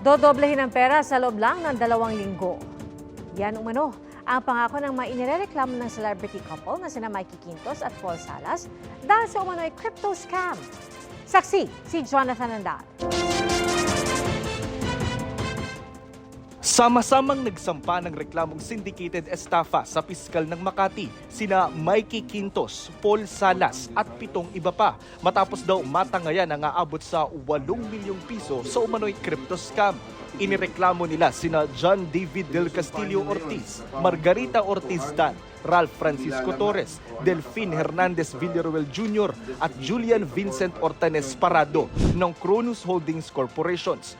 Dodoblehin ang pera sa loob lang ng dalawang linggo. Yan umano ang pangako ng mga inireklamo ng celebrity couple na sina Mikey Quintos at Paul Salas dahil sa umano'y crypto scam. Saksi, si Jonathan Andal. Sama-samang nagsampa ng reklamong syndicated estafa sa piskal ng Makati sina Mikey Quintos, Paul Salas at pitong iba pa matapos daw matangayan ang aabot sa 8 milyong piso sa umano'y crypto scam. Inireklamo nila sina John David Del Castillo Ortiz, Margarita Ortiz Dan, Ralph Francisco Torres, Delphine Hernandez Villaruel Jr. at Julian Vincent Ortanes Parado ng Cronus Holdings Corporations.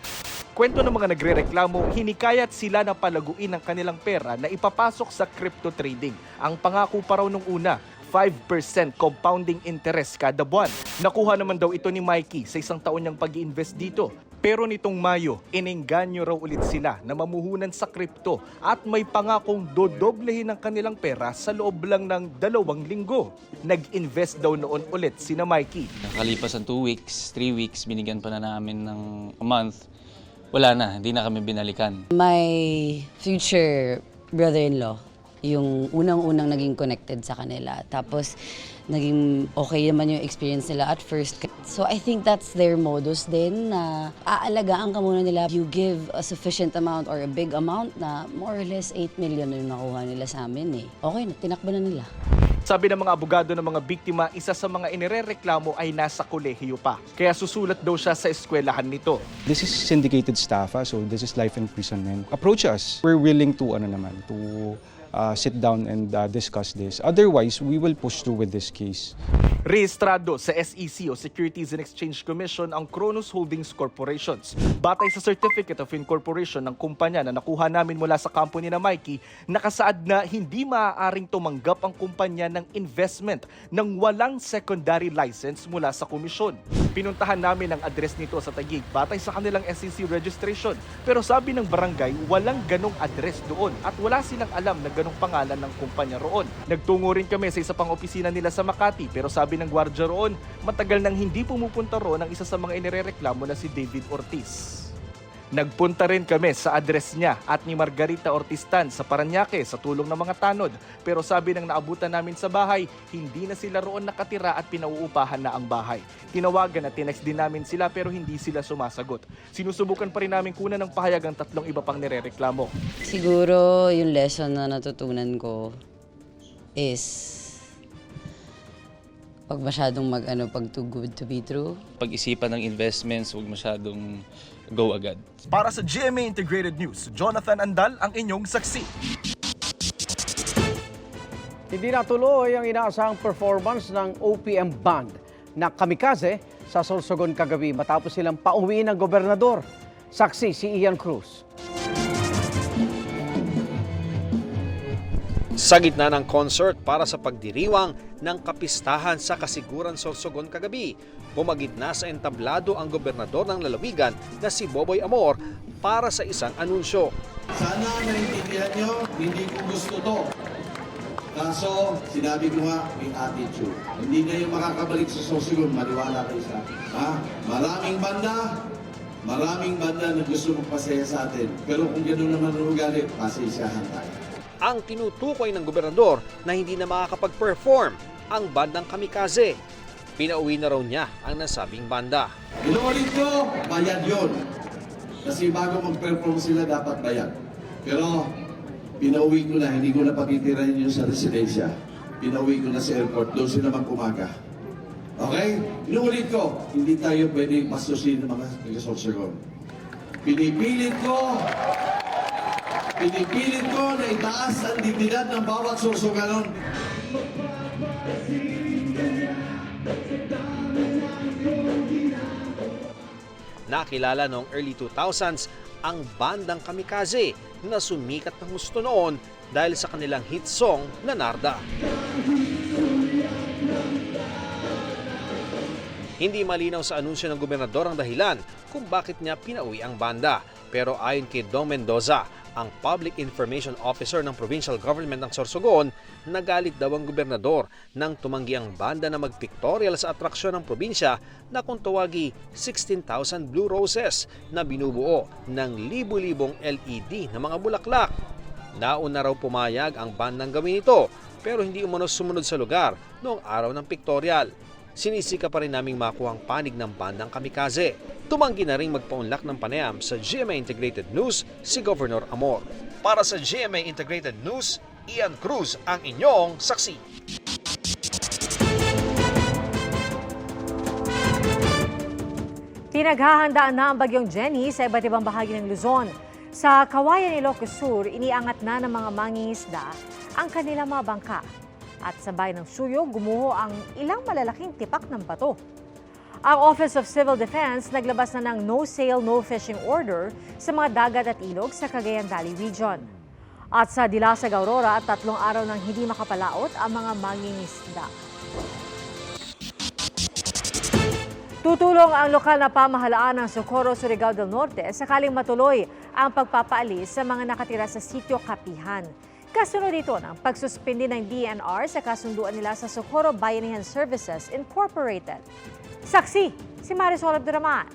Kwento ng mga nagrereklamo, hinikayat sila na palaguin ang kanilang pera na ipapasok sa crypto trading. Ang pangako pa raw nung una, 5% compounding interest kada buwan. Nakuha naman daw ito ni Mikey sa isang taon niyang pag invest dito. Pero nitong Mayo, inengganyo raw ulit sila na mamuhunan sa crypto at may pangakong dodoblehin ang kanilang pera sa loob lang ng dalawang linggo. Nag-invest daw noon ulit sina Mikey. Nakalipas ang 2 weeks, 3 weeks, binigyan pa na namin ng a month. Wala na, hindi na kami binalikan. My future brother-in-law, yung unang-unang naging connected sa kanila. Tapos, naging okay naman yung experience nila at first. So, I think that's their modus din na aalagaan ka muna nila. You give a sufficient amount or a big amount na more or less 8 million yung nakuha nila sa amin eh. Okay na, tinakbo na nila. Sabi ng mga abogado ng mga biktima, isa sa mga inirereklamo ay nasa kolehiyo pa. Kaya susulat daw siya sa eskwelahan nito. This is syndicated staff, ah, so this is life imprisonment. Approach us. We're willing to ano naman to uh, sit down and uh, discuss this. Otherwise, we will push through with this case. Rehistrado sa SEC o Securities and Exchange Commission ang Cronus Holdings Corporations. Batay sa Certificate of Incorporation ng kumpanya na nakuha namin mula sa company na Mikey, nakasaad na hindi maaaring tumanggap ang kumpanya ng investment ng walang secondary license mula sa komisyon. Pinuntahan namin ang address nito sa Taguig batay sa kanilang SEC registration. Pero sabi ng barangay, walang ganong address doon at wala silang alam na ganong pangalan ng kumpanya roon. Nagtungo rin kami sa isa pang opisina nila sa Makati pero sabi ng gwardya roon, matagal nang hindi pumupunta roon ang isa sa mga inirereklamo na si David Ortiz. Nagpunta rin kami sa address niya at ni Margarita Ortistan sa Paranaque sa tulong ng mga tanod. Pero sabi ng naabutan namin sa bahay, hindi na sila roon nakatira at pinauupahan na ang bahay. Tinawagan at tinext din namin sila pero hindi sila sumasagot. Sinusubukan pa rin namin kunan ng pahayag ang tatlong iba pang nirereklamo. Siguro yung lesson na natutunan ko is pag masyadong mag ano, pag too good to be true, Pag-isipan ng investments, huwag masyadong go agad. Para sa GMA Integrated News, Jonathan Andal ang inyong saksi. Hindi natuloy ang inaasahang performance ng OPM Band na kamikaze sa Sorsogon kagabi matapos silang pauwi ng gobernador. Saksi si Ian Cruz. Sa gitna ng concert para sa pagdiriwang ng kapistahan sa Kasiguran Sorsogon kagabi, bumagitna sa entablado ang gobernador ng lalawigan na si Boboy Amor para sa isang anunsyo. Sana naiintindihan nyo, hindi ko gusto to. Kaso, sinabi ko nga, may attitude. Hindi kayo makakabalik sa Sorsogon, maniwala kayo sa akin. Ha? Maraming banda, maraming banda na gusto magpasaya sa atin. Pero kung gano'n naman ang ugali, pasisyahan tayo. Ang tinutukoy ng gobernador na hindi na makakapag-perform ang bandang kamikaze. Pinauwi na raw niya ang nasabing banda. Inuulit ko, bayad yun. Kasi bago mag-perform sila, dapat bayad. Pero, pinauwi ko na, hindi ko na pagtitirahin yun sa residensya. Pinauwi ko na sa airport, doon sila magpumaga. Okay? Inuulit ko, hindi tayo pwede pastusin ng mga taga-sorsogon. Pinipilit ko, pinipilit ko na itaas ang dignidad ng bawat sorsoganon. Nakilala noong early 2000s ang bandang kamikaze na sumikat ng gusto noon dahil sa kanilang hit song na Narda. Hindi malinaw sa anunsyo ng gobernador ang dahilan kung bakit niya pinauwi ang banda. Pero ayon kay Dong Mendoza, ang Public Information Officer ng Provincial Government ng Sorsogon, nagalit daw ang gobernador nang tumanggi ang banda na magpictorial sa atraksyon ng probinsya na kung tawagi 16,000 Blue Roses na binubuo ng libu-libong LED na mga bulaklak. Nauna raw pumayag ang bandang gawin ito pero hindi umano sumunod sa lugar noong araw ng pictorial. Sinisika pa rin naming makuha ang panig ng bandang kamikaze. Tumanggi na rin magpaunlak ng panayam sa GMA Integrated News si Governor Amor. Para sa GMA Integrated News, Ian Cruz ang inyong saksi. Pinaghahandaan na ang bagyong Jenny sa iba't ibang bahagi ng Luzon. Sa Kawayan, Ilocos Sur, iniangat na ng mga mangingisda ang kanilang mga bangka. At sa bayan ng Suyo, gumuho ang ilang malalaking tipak ng bato. Ang Office of Civil Defense naglabas na ng no sail, no fishing order sa mga dagat at ilog sa Cagayan Valley Region. At sa Dilasag, Aurora, tatlong araw nang hindi makapalaot ang mga mangingisda. Tutulong ang lokal na pamahalaan ng Socorro, Surigao del Norte sakaling matuloy ang pagpapaalis sa mga nakatira sa sitio Kapihan. Kasunod dito ng pagsuspindi ng DNR sa kasunduan nila sa Socorro Bayanihan Services Incorporated. Saksi, si Marisol Abduraman.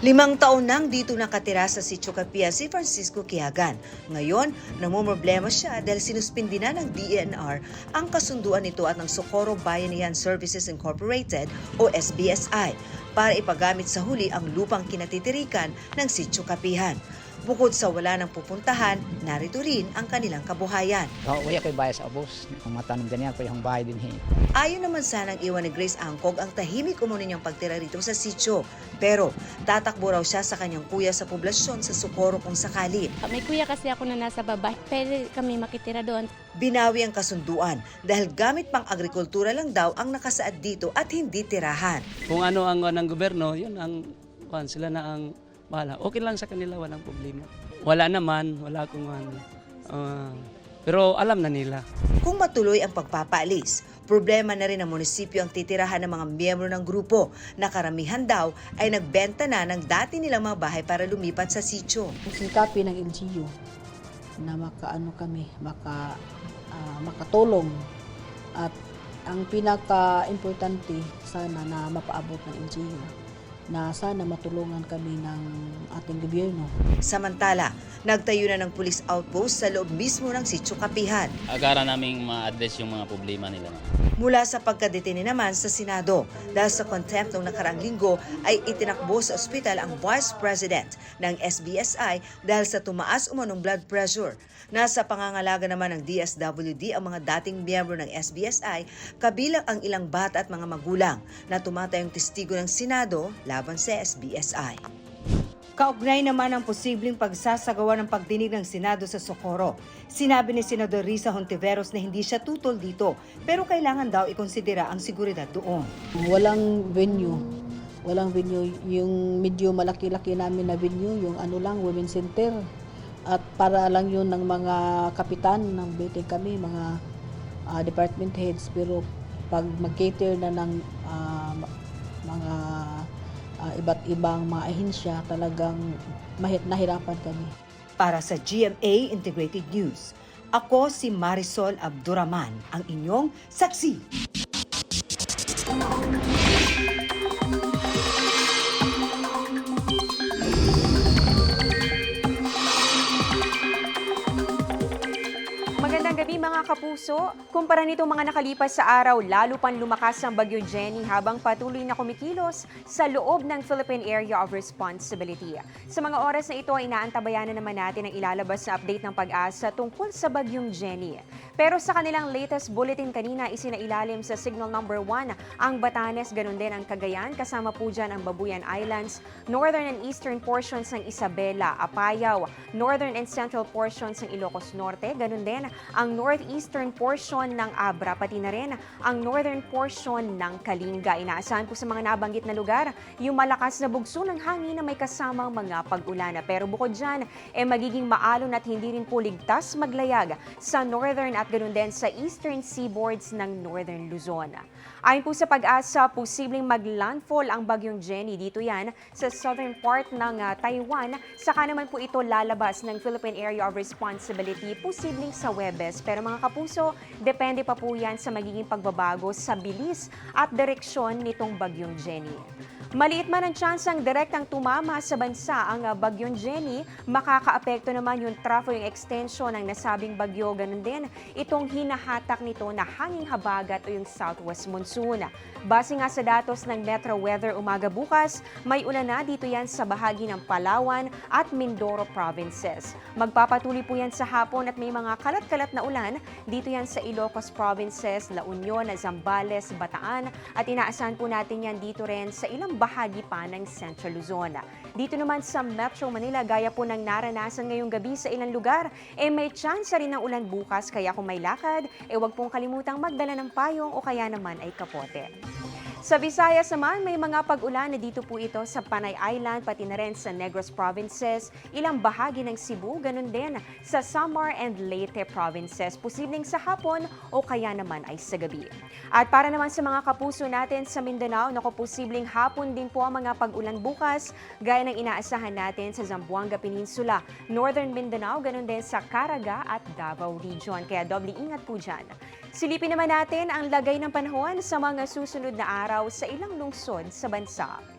Limang taon nang dito nakatira sa Sitio Capia si Francisco Quiagan. Ngayon, namumroblema siya dahil sinuspindi na ng DENR ang kasunduan nito at ng Socorro Bayanihan Services Incorporated o SBSI para ipagamit sa huli ang lupang kinatitirikan ng Sitio Kapihan. Bukod sa wala ng pupuntahan, narito rin ang kanilang kabuhayan. Oh, wala kay bayas sa abos. Ang matanong ganyan ko yung bahay din eh. Ayaw naman sanang iwan ni Grace Angkog ang tahimik umano niyang pagtira rito sa sitio. Pero tatakbo raw siya sa kanyang kuya sa poblasyon sa Socorro kung sakali. May kuya kasi ako na nasa baba. Pwede kami makitira doon. Binawi ang kasunduan dahil gamit pang agrikultura lang daw ang nakasaad dito at hindi tirahan. Kung ano ang ng gobyerno, yun ang kuan sila na ang bahala. Okay lang sa kanila, walang problema. Wala naman, wala akong ano. ah, pero alam na nila. Kung matuloy ang pagpapaalis, problema na rin ng munisipyo ang titirahan ng mga miyembro ng grupo na karamihan daw ay nagbenta na ng dati nilang mga bahay para lumipat sa sitio. sikapi ng LGU na makaano kami, maka, ah, makatulong at ang pinaka-importante sana na mapaabot ng LGU na sana matulungan kami ng ating gobyerno. Samantala, nagtayo na ng police outpost sa loob mismo ng sitio Kapihan. Agaran naming ma-address yung mga problema nila. Mula sa pagkadetine naman sa Senado dahil sa contempt ng nakarang linggo ay itinakbo sa ospital ang Vice President ng SBSI dahil sa tumaas umanong blood pressure. Nasa pangangalaga naman ng DSWD ang mga dating miyembro ng SBSI kabilang ang ilang bata at mga magulang na tumatayong testigo ng Senado laban sa SBSI. Kaugnay naman ang posibleng pagsasagawa ng pagdinig ng Senado sa Socorro. Sinabi ni Senador Risa Hontiveros na hindi siya tutol dito pero kailangan daw ikonsidera ang seguridad doon. Walang venue. Walang venue. Yung medyo malaki-laki namin na venue, yung ano lang, women's center. At para lang yun ng mga kapitan ng building kami, mga ah, department heads. Pero pag mag-cater na ng ah, mga ah, iba't ibang mga ahensya, talagang mahit nahirapan kami. Para sa GMA Integrated News, ako si Marisol Abduraman, ang inyong saksi. Kapuso. Kumpara nito mga nakalipas sa araw, lalo pang lumakas ang bagyo Jenny habang patuloy na kumikilos sa loob ng Philippine Area of Responsibility. Sa mga oras na ito, inaantabayan na naman natin ang ilalabas na update ng pag-asa tungkol sa bagyong Jenny. Pero sa kanilang latest bulletin kanina, isinailalim sa signal number 1 ang Batanes, ganun din ang Cagayan, kasama po dyan ang Babuyan Islands, northern and eastern portions ng Isabela, Apayao, northern and central portions ng Ilocos Norte, ganun din ang northeastern portion ng Abra, pati na rin ang northern portion ng Kalinga. Inaasahan po sa mga nabanggit na lugar yung malakas na bugso ng hangin na may kasamang mga pag-ulan. Pero bukod dyan, eh magiging maalon at hindi rin po ligtas maglayag sa northern at ganoon din sa eastern seaboards ng northern Luzon. Ayon po sa pag-asa, posibleng maglandfall ang bagyong Jenny dito yan sa southern part ng ah, Taiwan. Saka naman po ito lalabas ng Philippine Area of Responsibility, posibleng sa Webes. Pero mga kapuso, depende pa po yan sa magiging pagbabago sa bilis at direksyon nitong bagyong Jenny. Maliit man ang tsansang direktang tumama sa bansa ang ah, bagyong Jenny, makakaapekto naman yung trafo yung extension ng nasabing bagyo. Ganun din, itong hinahatak nito na hanging habagat o yung southwest monsoon. Base nga sa datos ng Metro Weather umaga bukas, may ulan na dito yan sa bahagi ng Palawan at Mindoro provinces. Magpapatuloy po yan sa hapon at may mga kalat-kalat na ulan dito yan sa Ilocos provinces, La Union, Zambales, Bataan at inaasahan po natin yan dito rin sa ilang bahagi pa ng Central Luzon. Dito naman sa Metro Manila, gaya po ng naranasan ngayong gabi sa ilang lugar, eh may chance rin ng ulan bukas kaya kung may lakad, eh wag pong kalimutang magdala ng payong o kaya naman ay kapote. Sa Visayas naman, may mga pag-ulan na dito po ito sa Panay Island, pati na rin sa Negros Provinces, ilang bahagi ng Cebu, ganun din sa Samar and Leyte Provinces, posibleng sa hapon o kaya naman ay sa gabi. At para naman sa mga kapuso natin sa Mindanao, naku posibleng hapon din po ang mga pag-ulan bukas, gaya ng inaasahan natin sa Zamboanga Peninsula, Northern Mindanao, ganun din sa Caraga at Davao Region. Kaya doble ingat po dyan. Silipin naman natin ang lagay ng panahon sa mga susunod na araw sa ilang lungsod sa bansa.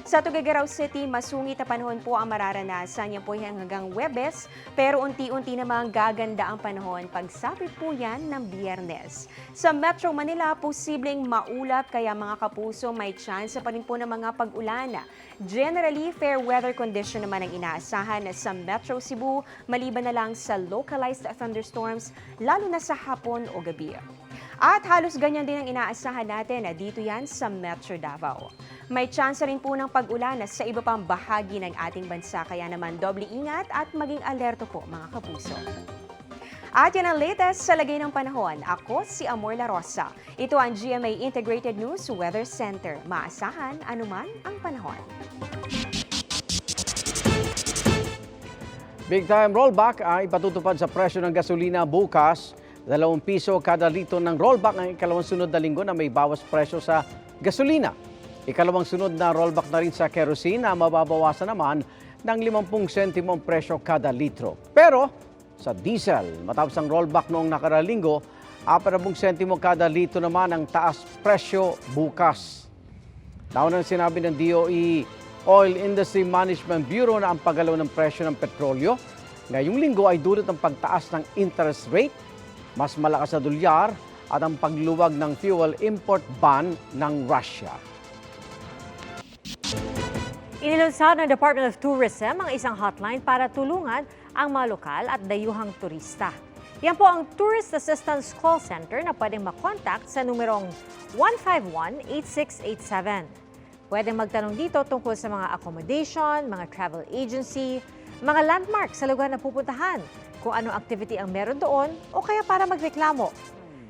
Sa Tuguegarao City, masungit na panahon po ang mararanasan. Yan po hanggang Webes, pero unti-unti namang gaganda ang panahon pagsapit po yan ng Biyernes. Sa Metro Manila, posibleng maulap kaya mga kapuso may chance pa rin po ng mga pag-ulan. Generally, fair weather condition naman ang inaasahan sa Metro Cebu, maliban na lang sa localized thunderstorms, lalo na sa hapon o gabi. At halos ganyan din ang inaasahan natin na dito yan sa Metro Davao. May chance rin po ng pag-ulan sa iba pang bahagi ng ating bansa kaya naman doble ingat at maging alerto po mga kapuso. At yan ang latest sa lagay ng panahon. Ako si Amor La Rosa. Ito ang GMA Integrated News Weather Center. Maasahan anuman ang panahon. Big time rollback ay ipatutupad sa presyo ng gasolina bukas. Dalawang piso kada litro ng rollback ang ikalawang sunod na linggo na may bawas presyo sa gasolina. Ikalawang sunod na rollback na rin sa kerosene na mababawasan naman ng 50 sentimo ang presyo kada litro. Pero sa diesel, matapos ang rollback noong nakaraang linggo, 40 sentimo kada litro naman ang taas presyo bukas. Nauna sinabi ng DOE Oil Industry Management Bureau na ang paggalaw ng presyo ng petrolyo ngayong linggo ay dulot ng pagtaas ng interest rate, mas malakas na dolyar at ang pagluwag ng fuel import ban ng Russia. Inilunsad ng Department of Tourism ang isang hotline para tulungan ang mga lokal at dayuhang turista. Yan po ang Tourist Assistance Call Center na pwedeng makontakt sa numerong 151-8687. Pwedeng magtanong dito tungkol sa mga accommodation, mga travel agency, mga landmark sa lugar na pupuntahan, kung anong activity ang meron doon o kaya para magreklamo.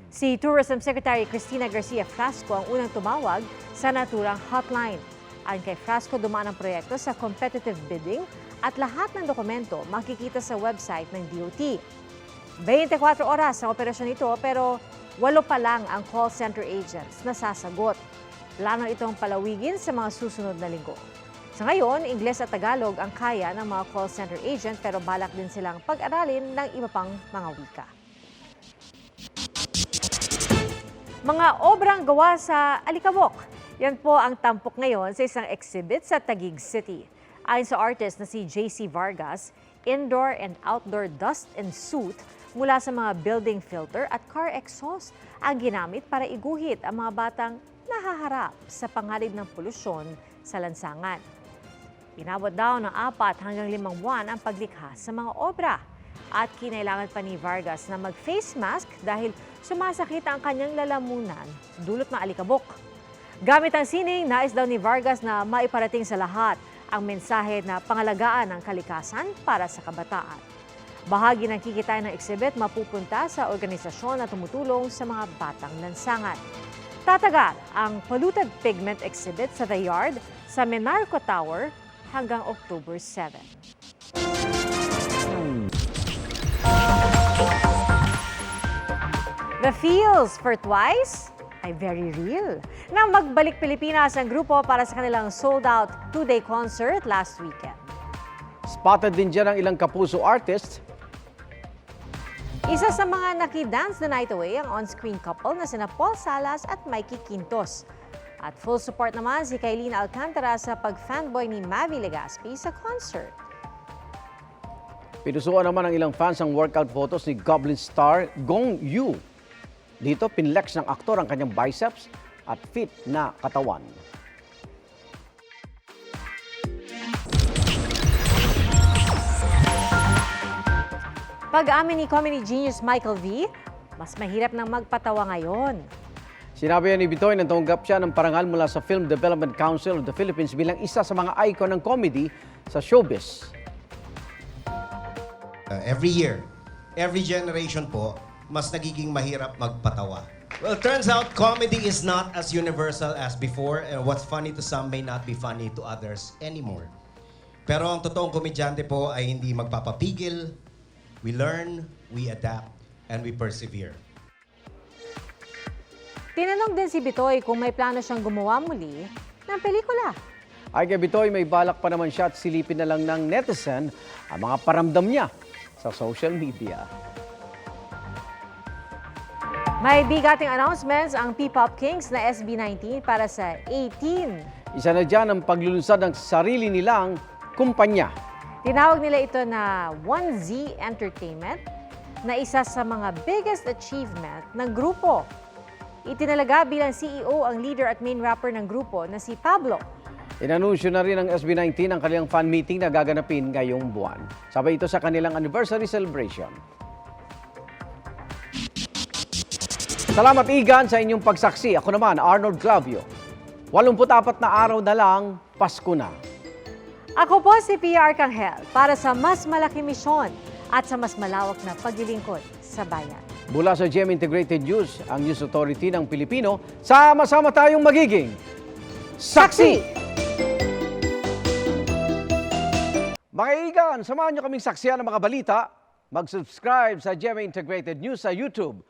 Si Tourism Secretary Cristina Garcia Frasco ang unang tumawag sa naturang hotline. Ayon kay Frasco, dumaan ang proyekto sa competitive bidding at lahat ng dokumento makikita sa website ng DOT. 24 oras ang operasyon ito pero walo pa lang ang call center agents na sasagot. Plano itong palawigin sa mga susunod na linggo. Sa ngayon, Ingles at Tagalog ang kaya ng mga call center agent pero balak din silang pag-aralin ng iba pang mga wika. Mga obrang gawa sa Alikabok. Yan po ang tampok ngayon sa isang exhibit sa Taguig City. Ayon sa artist na si JC Vargas, indoor and outdoor dust and soot mula sa mga building filter at car exhaust ang ginamit para iguhit ang mga batang nahaharap sa pangalid ng polusyon sa lansangan. Inabot daw ng apat hanggang limang buwan ang paglikha sa mga obra. At kinailangan pa ni Vargas na mag-face mask dahil sumasakit ang kanyang lalamunan dulot ng alikabok. Gamit ang sining, nais daw ni Vargas na maiparating sa lahat ang mensahe na pangalagaan ng kalikasan para sa kabataan. Bahagi ng kikitain ng exhibit mapupunta sa organisasyon na tumutulong sa mga batang lansangan. Tatagal ang Polluted Pigment Exhibit sa The Yard sa Menarco Tower hanggang October 7. The feels for twice ay very real. Nang magbalik Pilipinas ang grupo para sa kanilang sold-out two-day concert last weekend. Spotted din dyan ang ilang kapuso artists Isa sa mga nakidance the night away ang on-screen couple na sina Paul Salas at Mikey Quintos. At full support naman si Kailin Alcantara sa pag-fanboy ni Mavi Legaspi sa concert. Pinusuan naman ng ilang fans ang workout photos ni Goblin star Gong Yu. Dito, pinlex ng aktor ang kanyang biceps at fit na katawan. Pag-amin ni comedy genius Michael V, mas mahirap nang magpatawa ngayon. Sinabi yan ni Bitoy na tanggap siya ng parangal mula sa Film Development Council of the Philippines bilang isa sa mga icon ng comedy sa showbiz. Uh, every year, every generation po, mas nagiging mahirap magpatawa. Well, turns out comedy is not as universal as before and what's funny to some may not be funny to others anymore. Pero ang totoong komedyante po ay hindi magpapapigil. We learn, we adapt, and we persevere. Tinanong din si Bitoy kung may plano siyang gumawa muli ng pelikula. Ay kay Bitoy, may balak pa naman siya at silipin na lang ng netizen ang mga paramdam niya sa social media. May bigating announcements ang P-Pop Kings na SB19 para sa 18. Isa na dyan ang paglulunsad ng sarili nilang kumpanya. Tinawag nila ito na 1Z Entertainment na isa sa mga biggest achievement ng grupo. Itinalaga bilang CEO ang leader at main rapper ng grupo na si Pablo. Inanunsyo na rin ng SB19 ang kanilang fan meeting na gaganapin ngayong buwan. Sabay ito sa kanilang anniversary celebration. Salamat Igan sa inyong pagsaksi. Ako naman, Arnold Clavio. 84 na araw na lang, Pasko na. Ako po si PR Kanghel para sa mas malaki misyon at sa mas malawak na paglilingkod sa bayan. Mula sa GM Integrated News, ang News Authority ng Pilipino, sama-sama tayong magiging saksi! Mga igan, samahan niyo kaming saksiyan ng mga balita. Mag-subscribe sa GMA Integrated News sa YouTube.